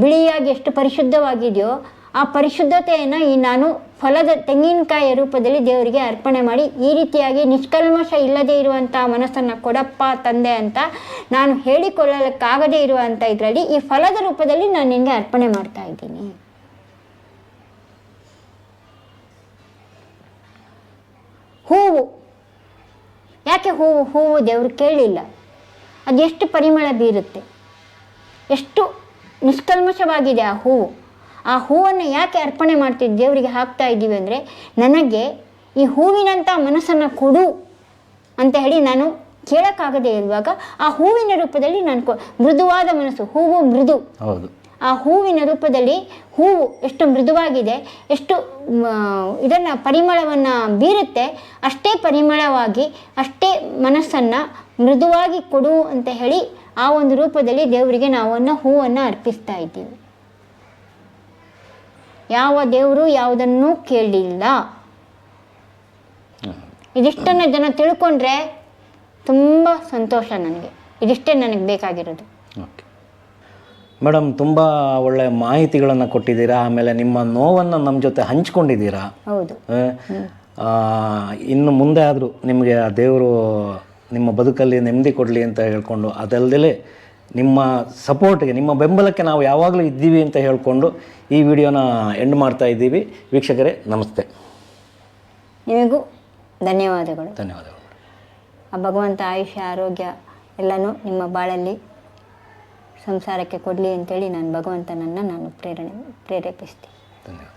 ಬಿಳಿಯಾಗಿ ಎಷ್ಟು ಪರಿಶುದ್ಧವಾಗಿದೆಯೋ, ಆ ಪರಿಶುದ್ಧತೆಯನ್ನು ಈ ನಾನು ಫಲದ ತೆಂಗಿನಕಾಯಿಯ ರೂಪದಲ್ಲಿ ದೇವರಿಗೆ ಅರ್ಪಣೆ ಮಾಡಿ, ಈ ರೀತಿಯಾಗಿ ನಿಷ್ಕಲ್ಮಶ ಇಲ್ಲದೇ ಇರುವಂಥ ಮನಸ್ಸನ್ನು ಕೊಡಪ್ಪ ತಂದೆ ಅಂತ ನಾನು ಹೇಳಿಕೊಳ್ಳಲಿಕ್ಕಾಗದೇ ಇರುವಂಥ ಇದರಲ್ಲಿ ಈ ಫಲದ ರೂಪದಲ್ಲಿ ನಾನು ನಿನಗೆ ಅರ್ಪಣೆ ಮಾಡ್ತಾ ಇದ್ದೀನಿ. ಹೂವು. ಯಾಕೆ ಹೂವು? ಹೂವು ದೇವರು ಕೇಳಲಿಲ್ಲ ಅದೆಷ್ಟು ಪರಿಮಳ ಬೀರುತ್ತೆ? ಎಷ್ಟು ನಿಷ್ಕಲ್ಮಶವಾಗಿದೆ ಆ ಹೂವು. ಆ ಹೂವನ್ನು ಯಾಕೆ ಅರ್ಪಣೆ ಮಾಡ್ತೀವಿ? ದೇವರಿಗೆ ಹಾಕ್ತಾ ಇದ್ದೀವಿ ಅಂದರೆ ನನಗೆ ಈ ಹೂವಿನಂಥ ಮನಸ್ಸನ್ನು ಕೊಡು ಅಂತ ಹೇಳಿ ನಾನು ಕೇಳೋಕ್ಕಾಗದೇ ಇರುವಾಗ ಆ ಹೂವಿನ ರೂಪದಲ್ಲಿ ನಾನು ಮೃದುವಾದ ಮನಸ್ಸು. ಹೂವು ಮೃದು. ಹೌದು. ಆ ಹೂವಿನ ರೂಪದಲ್ಲಿ ಹೂವು ಎಷ್ಟು ಮೃದುವಾಗಿದೆ, ಎಷ್ಟು ಇದನ್ನು ಪರಿಮಳವನ್ನು ಬೀರುತ್ತೆ, ಅಷ್ಟೇ ಪರಿಮಳವಾಗಿ, ಅಷ್ಟೇ ಮನಸ್ಸನ್ನು ಮೃದುವಾಗಿ ಕೊಡು ಅಂತ ಹೇಳಿ ಆ ಒಂದು ರೂಪದಲ್ಲಿ ದೇವರಿಗೆ ನಾವು ನಾವನ್ನು ಹೂವನ್ನು ಅರ್ಪಿಸ್ತಾ ಇದ್ದೀವಿ. ಯಾವ ದೇವರು ಯಾವುದನ್ನೂ ಕೇಳಿಲ್ಲ. ಇದಿಷ್ಟನ್ನು ಜನ ತಿಳ್ಕೊಂಡ್ರೆ ತುಂಬ ಸಂತೋಷ ನನಗೆ. ಇದಿಷ್ಟೇ ನನಗೆ ಬೇಕಾಗಿರೋದು. ಓಕೆ. ಮೇಡಮ್ ತುಂಬ ಒಳ್ಳೆ ಮಾಹಿತಿಗಳನ್ನು ಕೊಟ್ಟಿದ್ದೀರಾ ಆಮೇಲೆ ನಿಮ್ಮ ನೋವನ್ನು ನಮ್ಮ ಜೊತೆ ಹಂಚ್ಕೊಂಡಿದ್ದೀರಾ? ಹೌದು. ಇನ್ನು ಮುಂದೆ ಆದರೂ ನಿಮಗೆ ಆ ದೇವರು ನಿಮ್ಮ ಬದುಕಲ್ಲಿ ನೆಮ್ಮದಿ ಕೊಡಲಿ ಅಂತ ಹೇಳ್ಕೊಂಡು ಅದಲ್ಲದೆ ನಿಮ್ಮ ಸಪೋರ್ಟ್ಗೆ ನಿಮ್ಮ ಬೆಂಬಲಕ್ಕೆ ನಾವು ಯಾವಾಗಲೂ ಇದ್ದೀವಿ ಅಂತ ಹೇಳಿಕೊಂಡು ಈ ವಿಡಿಯೋನ ಎಂಡ್ ಮಾಡ್ತಾ ಇದ್ದೀವಿ. ವೀಕ್ಷಕರೇ ನಮಸ್ತೆ. ನಿಮಗೂ ಧನ್ಯವಾದಗಳು. ಧನ್ಯವಾದಗಳು. ಆ ಭಗವಂತ ಆಯುಷ್ಯ ಆರೋಗ್ಯ ಎಲ್ಲನೂ ನಿಮ್ಮ ಬಾಳಲ್ಲಿ ಸಂಸಾರಕ್ಕೆ ಕೊಡಲಿ ಅಂತೇಳಿ ನಾನು ಭಗವಂತನನ್ನು ನಾನು ಪ್ರೇರಣೆ, ಪ್ರೇರೇಪಿಸ್ತೀನಿ. ಧನ್ಯವಾದ.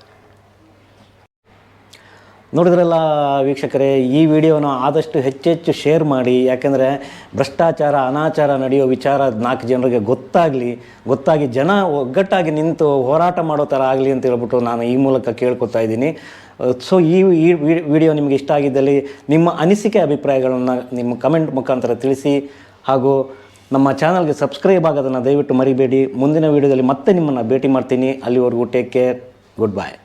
ನೋಡಿದ್ರಲ್ಲ ವೀಕ್ಷಕರೇ, ಈ ವಿಡಿಯೋನ ಆದಷ್ಟು ಹೆಚ್ಚೆಚ್ಚು ಶೇರ್ ಮಾಡಿ, ಯಾಕೆಂದರೆ ಭ್ರಷ್ಟಾಚಾರ, ಅನಾಚಾರ ನಡೆಯೋ ವಿಚಾರ ನಾಲ್ಕು ಜನರಿಗೆ ಗೊತ್ತಾಗಲಿ, ಗೊತ್ತಾಗಿ ಜನ ಒಗ್ಗಟ್ಟಾಗಿ ನಿಂತು ಹೋರಾಟ ಮಾಡೋ ಥರ ಆಗಲಿ ಅಂತ ಹೇಳ್ಬಿಟ್ಟು ನಾನು ಈ ಮೂಲಕ ಕೇಳ್ಕೊತಾ ಇದ್ದೀನಿ. ಸೊ, ಈ ಈ ವಿಡಿಯೋ ನಿಮಗೆ ಇಷ್ಟ ಆಗಿದ್ದಲ್ಲಿ ನಿಮ್ಮ ಅನಿಸಿಕೆ ಅಭಿಪ್ರಾಯಗಳನ್ನು ನಿಮ್ಮ ಕಮೆಂಟ್ ಮುಖಾಂತರ ತಿಳಿಸಿ, ಹಾಗೂ ನಮ್ಮ ಚಾನಲ್ಗೆ ಸಬ್ಸ್ಕ್ರೈಬ್ ಆಗೋದನ್ನು ದಯವಿಟ್ಟು ಮರಿಬೇಡಿ. ಮುಂದಿನ ವೀಡಿಯೋದಲ್ಲಿ ಮತ್ತೆ ನಿಮ್ಮನ್ನು ಭೇಟಿ ಮಾಡ್ತೀನಿ. ಅಲ್ಲಿವರೆಗೂ ಟೇಕ್ ಕೇರ್ ಗುಡ್ ಬಾಯ್